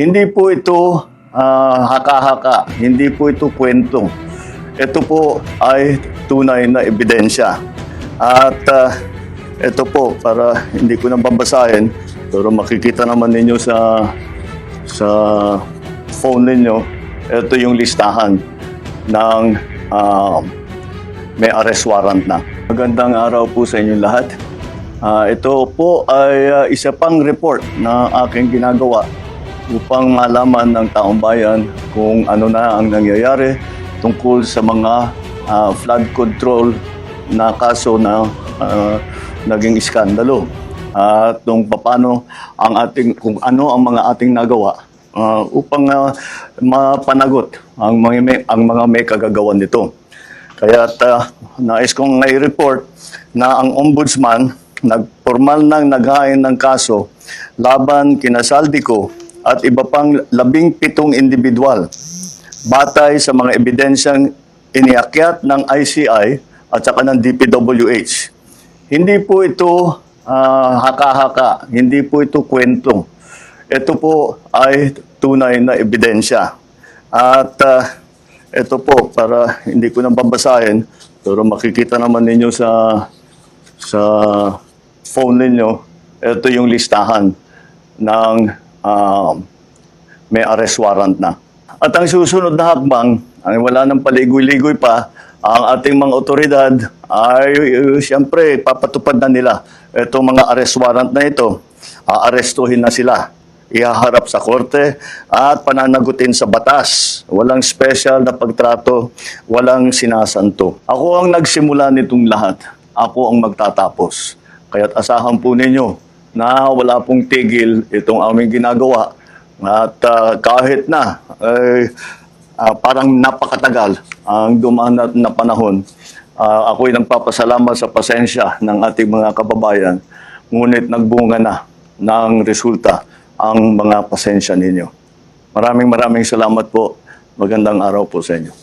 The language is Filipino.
Hindi po ito ah, haka-haka, hindi po ito kwento. Ito po ay tunay na ebidensya. At ah, ito po, para hindi ko na babasahin, pero makikita naman ninyo sa sa phone ninyo, ito yung listahan ng ah, may arrest warrant na. Magandang araw po sa inyong lahat. Ah, ito po ay ah, isa pang report na aking ginagawa upang malaman ng taong bayan kung ano na ang nangyayari tungkol sa mga ah, flood control na kaso na ah, naging iskandalo. At kung paano ang ating kung ano ang mga ating nagawa ah, upang ah, mapanagot ang mga may, ang mga may kagagawan nito. Kaya uh, nais kong i-report na ang ombudsman nagpormal ng naghain ng kaso laban kina Saldico at iba pang labing pitong individual batay sa mga ebidensyang iniakyat ng ICI at saka ng DPWH. Hindi po ito ah, haka-haka, hindi po ito kwento. Ito po ay tunay na ebidensya. At ah, ito po, para hindi ko na babasahin, pero makikita naman ninyo sa sa phone ninyo, ito yung listahan ng ah, may arrest warrant na. At ang susunod na hakbang, ay wala nang paligoy-ligoy pa, ang ating mga otoridad ay uh, siyempre papatupad na nila itong mga arrest warrant na ito. Aarestuhin na sila ihaharap sa korte at pananagutin sa batas. Walang special na pagtrato, walang sinasanto. Ako ang nagsimula nitong lahat. Ako ang magtatapos. Kaya't asahan po ninyo na wala pong tigil itong aming ginagawa. At ah, kahit na, eh, ah, parang napakatagal ang dumaan na, na panahon, ah, ako'y nagpapasalamat sa pasensya ng ating mga kababayan. Ngunit nagbunga na ng resulta ang mga pasensya ninyo. Maraming maraming salamat po. Magandang araw po sa inyo.